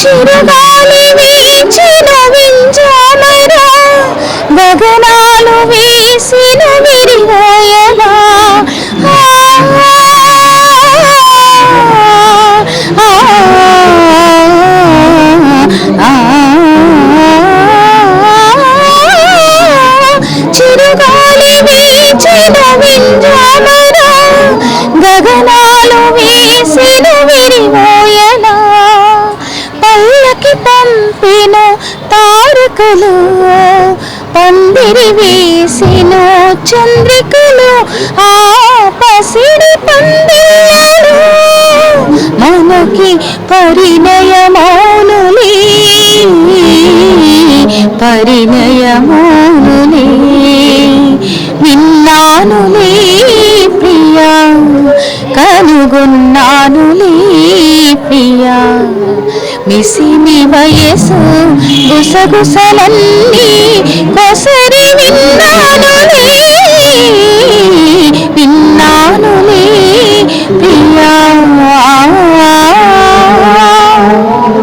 చిరుగాలి వీచిన వింజామరా గగనాలు వీసిన విరివాయలా ఆ, ఆ, ఆ, చిరుగాలి వీచిన వింజామరా గగనా పంపిన తారకులు పందిరి వేసిన చంద్రికలు ఆ పసిడి పందిళ్ళు మనకి పరిణయమౌనులే పరిణయమౌనులే. విన్నానులే ప్రియా కనుగొన్నానులే ప్రియా. మిసిమి వయసు గుసగుసలన్నీ